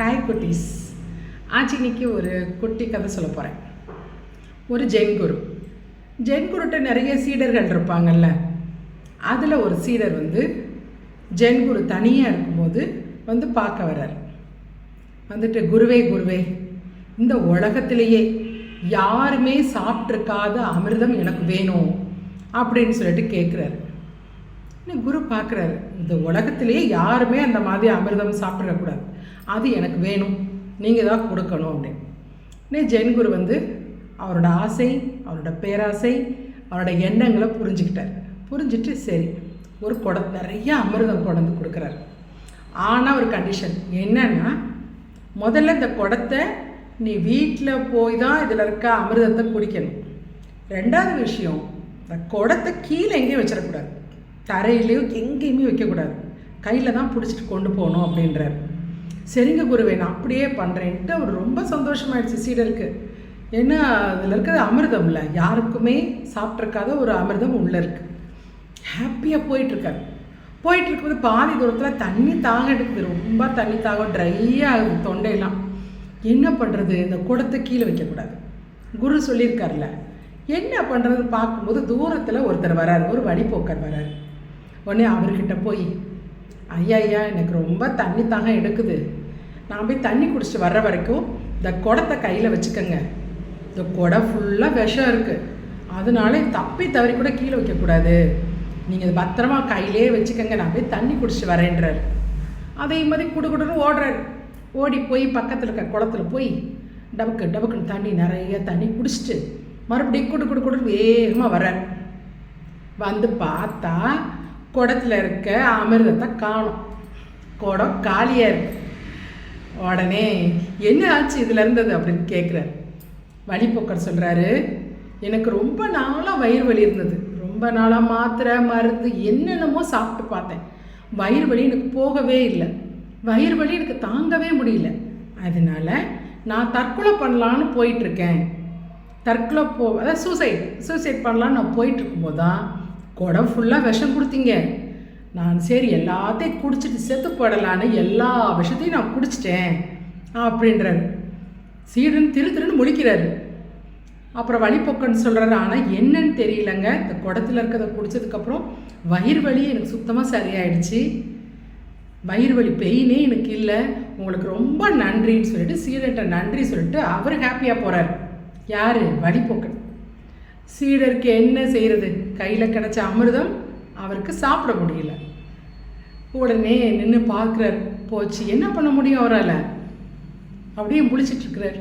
Hi குட்டீஸ் ஆச்சு இன்னைக்கு ஒரு குட்டி கதை சொல்ல போகிறேன் ஒரு ஜென் குரு ஜென் குருட்ட நிறைய சீடர்கள் இருப்பாங்கல்ல. அதில் ஒரு சீடர் வந்து ஜென் குரு தனியாக இருக்கும்போது வந்து பார்க்க வர்றார். வந்துட்டு குருவே குருவே இந்த உலகத்திலேயே யாருமே சாப்பிட்ருக்காத அமிர்தம் எனக்கு வேணும் அப்படின்னு சொல்லிட்டு கேட்குறாரு குரு பார்க்குறாரு இந்த உலகத்திலேயே யாருமே அந்த மாதிரி அமிர்தம் சாப்பிடக்கூடாது. அது எனக்கு வேணும். நீங்கள் தான் கொடுக்கணும் அப்படின்னு. இன்னும் ஜென் குரு வந்து அவரோட ஆசை அவரோட பேராசை அவரோட எண்ணங்களை புரிஞ்சுக்கிட்டார். புரிஞ்சுட்டு சரி ஒரு குடம் நிறைய அமிர்தம் கொண்டு கொடுக்குறாரு. ஆனால் ஒரு கண்டிஷன் என்னன்னா முதல்ல இந்த குடத்தை நீ வீட்டில் போய் தான் இதில் இருக்க அமிர்தத்தை குடிக்கணும். ரெண்டாவது விஷயம் இந்த குடத்தை கீழே எங்கேயும் வச்சிடக்கூடாது. தரையிலையும் எங்கேயுமே வைக்கக்கூடாது. கையில் தான் பிடிச்சிட்டு கொண்டு போகணும் அப்படின்றார். சரிங்க குருவே நான் அப்படியே பண்ணுறேன்ட்டு அவர் ரொம்ப சந்தோஷமாயிடுச்சு சீடருக்கு. ஏன்னா அதில் இருக்கிறது அமிர்தம் இல்லை யாருக்குமே சாப்பிட்ருக்காத ஒரு அமிர்தம் உள்ளே இருக்குது ஹாப்பியாக போயிட்டுருக்காரு. போயிட்டு இருக்கும்போது பாதி தூரத்தில் தண்ணி தாக எடுக்குது ரொம்ப தண்ணி தாகம் ட்ரையாக ஆகுது தொண்டையெல்லாம். என்ன பண்ணுறது இந்த குடத்தை கீழே வைக்கக்கூடாது. குரு சொல்லியிருக்கார்ல என்ன பண்ணுறதுன்னு பார்க்கும்போது தூரத்தில் ஒருத்தர் வராரு. ஒரு வழிபோக்கர் வராரு. உடனே அவர்கிட்ட போய் ஐயா ஐயா எனக்கு ரொம்ப தண்ணி தாகம் எடுக்குது. நான் போய் தண்ணி குடிச்சிட்டு வர்ற வரைக்கும் இந்த குடத்தை கையில் வச்சுக்கோங்க. இந்த குடம் ஃபுல்லாக விஷம் இருக்குது அதனால தப்பி தவறி கூட கீழே வைக்கக்கூடாது நீங்கள் இது பத்திரமா கையிலே வச்சுக்கோங்க. நான் போய் தண்ணி குடிச்சிட்டு வரேன்றார். அதே மாதிரி குடுகுடுன்னு ஓடுறாரு. ஓடி போய் பக்கத்தில் இருக்க குளத்துல போய் டபக்கு டபக்குன்னு தண்ணி நிறைய தண்ணி குடிச்சிட்டு மறுபடியும் குடு குடு குடுன்னு வேகமாக வர்றார். வந்து பார்த்தா குடத்துல இருக்க அமிர்தத்தை காணும். குடம் காலியாக இருக்குது உடனே என்ன ஆச்சு இதில் இருந்தது? அப்படின்னு கேட்குறாரு வழிபோக்கர் சொல்கிறாரு எனக்கு ரொம்ப நாளாக வயிறு வலி இருந்தது. ரொம்ப நாளாக மாத்திரை மருந்து என்னென்னமோ சாப்பிட்டு பார்த்தேன். வயிறு வலி எனக்கு போகவே இல்லை. வயிறு வலி எனக்கு தாங்கவே முடியல. அதனால் நான் தற்கொலை பண்ணலான்னு போயிட்டுருக்கேன். தற்கொலை போ அதாவது சூசைட் சூசைட் பண்ணலான்னு நான் போயிட்டு இருக்கும்போது தான் குடம் ஃபுல்லாக விஷம் கொடுத்தீங்க. நான் சரி எல்லாத்தையும் குடிச்சிட்டு செத்து போடலான்னு எல்லா விஷயத்தையும் நான் குடிச்சிட்டேன் அப்படின்றாரு. சீடன் திரு திருன்னு முழிக்கிறாரு. அப்புறம் வழிப்போக்கன்னு சொல்கிறாரு ஆனால் என்னன்னு தெரியலங்க. இந்த குடத்துல இருக்கிறத குடித்ததுக்கப்புறம் வயிறு வலி எனக்கு சுத்தமாக சரியாயிடுச்சு. வயிறு வலி பெயினே எனக்கு இல்லை. உங்களுக்கு ரொம்ப நன்றின்னு சொல்லிட்டு சீடர்கிட்ட நன்றி சொல்லிட்டு அவர் ஹாப்பியாக போகிறார் யார்? வழிபோக்கன் சீடருக்கு என்ன செய்கிறது கையில் கிடச்ச அமிர்தம் அவருக்கு சாப்பிட முடியல. உடனே நின்று பார்க்குறார் போச்சு என்ன பண்ண முடியும் அவரால்? அப்படியே முடிச்சிட்ருக்கிறார்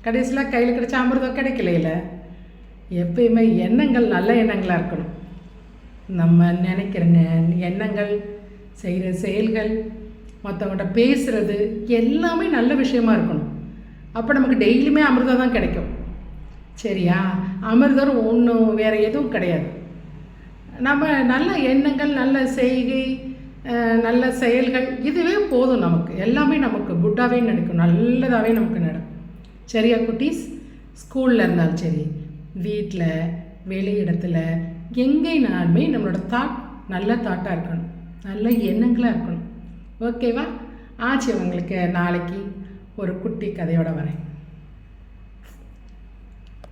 கடைசியில் கையில் கிடச்ச அமிர்தம் கிடைக்கலையில. எப்பயுமே எண்ணங்கள் நல்ல எண்ணங்களாக இருக்கணும். நம்ம நினைக்கிற எண்ணங்கள் செய்கிற செயல்கள் மற்றவங்கள்ட்ட பேசுகிறது எல்லாமே நல்ல விஷயமா இருக்கணும். அப்போ நமக்கு டெய்லியுமே அமிர்தம் தான் கிடைக்கும். சரியா? அமிர்தம் ஒன்றும் வேறு எதுவும் கிடையாது. நம்ம நல்ல எண்ணங்கள் நல்ல செய்கை நல்ல செயல்கள் இதுவே போதும் நமக்கு. எல்லாமே நமக்கு குட்டாகவே நடக்கும் நல்லதாகவே நமக்கு நடக்கும் சரியா குட்டீஸ்? ஸ்கூலில் இருந்தாலும் சரி வீட்டில் வெளி இடத்துல எங்கேனாலுமே நம்மளோட தாட் நல்ல தாட்டாக இருக்கணும். நல்ல எண்ணங்களாக இருக்கணும். ஓகேவா ஆச்சு உங்களுக்கு நாளைக்கு ஒரு குட்டி கதையோடு வரேன்.